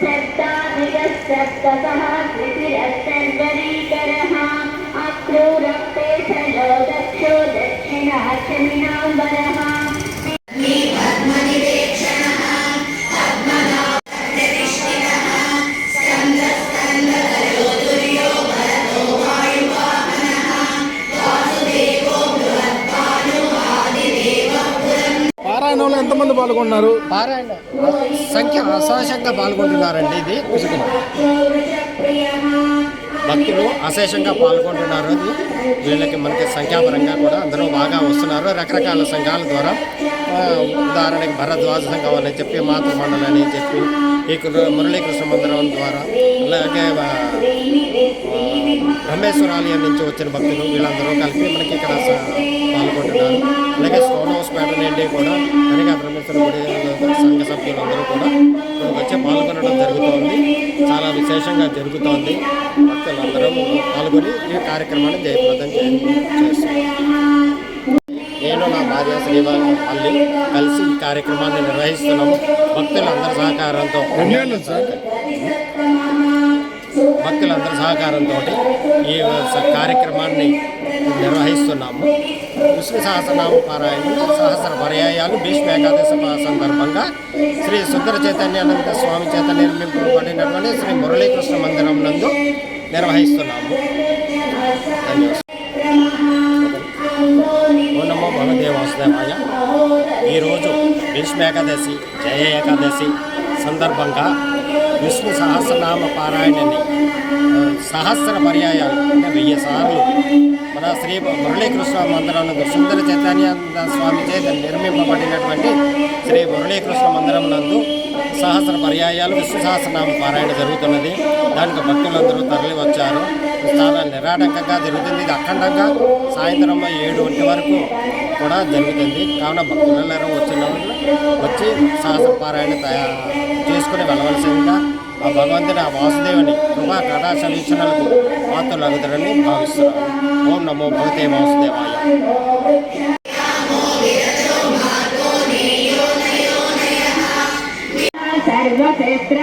शब्दाधिगसप्तकः कृतिरस्तर्वरीकरः accrue रक्ते सलो పారాయణంలో ఎంతమంది పాల్గొన్నారు? పారాయణ సంఖ్య అశేషంగా పాల్గొంటున్నారండి ఇది. భక్తులు అశేషంగా పాల్గొంటున్నారు అది. వీళ్ళకి మనకి సంఖ్యాపరంగా కూడా అందరూ బాగా వస్తున్నారు. రకరకాల సంఘాల ద్వారా ఉదాహరణకి భరద్వాజ సంఘం అని చెప్పి మాతృమండలి అని చెప్పి ఈ మురళీకృష్ణ మందిరం ద్వారా అలాగే బ్రహ్మేశ్వరాలయం నుంచి వచ్చిన భక్తులు వీళ్ళందరూ కలిపి మనకి ఇక్కడ పాల్గొంటున్నారు. అలాగే స్టోన్ హౌస్ పేట నుండి కూడా కనిగా బ్రహ్మేశ్వర గుడి సంఘ సభ్యులందరూ కూడా ఇక్కడికి వచ్చి పాల్గొనడం జరుగుతోంది. చాలా విశేషంగా జరుగుతోంది. భక్తులందరూ పాల్గొని ఈ కార్యక్రమాన్ని జయప్రదం చేస్తున్నారు. నేను నా భార్య శ్రీవాణి మళ్ళీ కలిసి ఈ కార్యక్రమాన్ని నిర్వహిస్తున్నాము. భక్తులందరి సహకారంతో. భక్తులందరి సహకారంతో ఈ కార్యక్రమాన్ని నిర్వహిస్తున్నాము. విష్ణు సహస్రనామ పారాయణ సహస్ర పర్యాయాలు భీష్మ ఏకాదశి సందర్భంగా శ్రీ సుందర చైతన్యానంద స్వామి చేత నిర్మింపబడినటువంటి శ్రీ మురళీకృష్ణ మందిరం నందు నిర్వహిస్తున్నాము. ధన్యవాదాలు. ఓ నమో ఈరోజు భీష్మ ఏకాదశి జయ ఏకాదశి సందర్భంగా విష్ణు సహస్రనామ పారాయణని సహస్ర పర్యాయాలు అంటే వెయ్యి సార్లు. మన శ్రీ మురళీకృష్ణ మందిరం సుందర చైతన్య స్వామి చేత నిర్మింపబడినటువంటి శ్రీ మురళీకృష్ణ మందిరం నందు సహస్ర పర్యాయాలు విష్ణు సహస్రనామ పారాయణ జరుగుతున్నది. దానికి భక్తులందరూ తరలి వచ్చారు చాలా నిరాటకంగా జరుగుతుంది. ఇది అఖండంగా సాయంత్రం ఏడు గంటల వరకు కూడా జరుగుతుంది. కావున భక్తులందరూ వచ్చిన వచ్చి సహస్ర పారాయణ తయారు చేసుకుని వెళ్ళవలసిందిగా ఆ భగవంతుని ఆ వాసుదేవుని కృపా కటాక్షణలకు మాతృలగుదరని భావిస్తున్నారు. ఓం నమో భగవతే వాసుదేవాయ. సర్వక్షేత్ర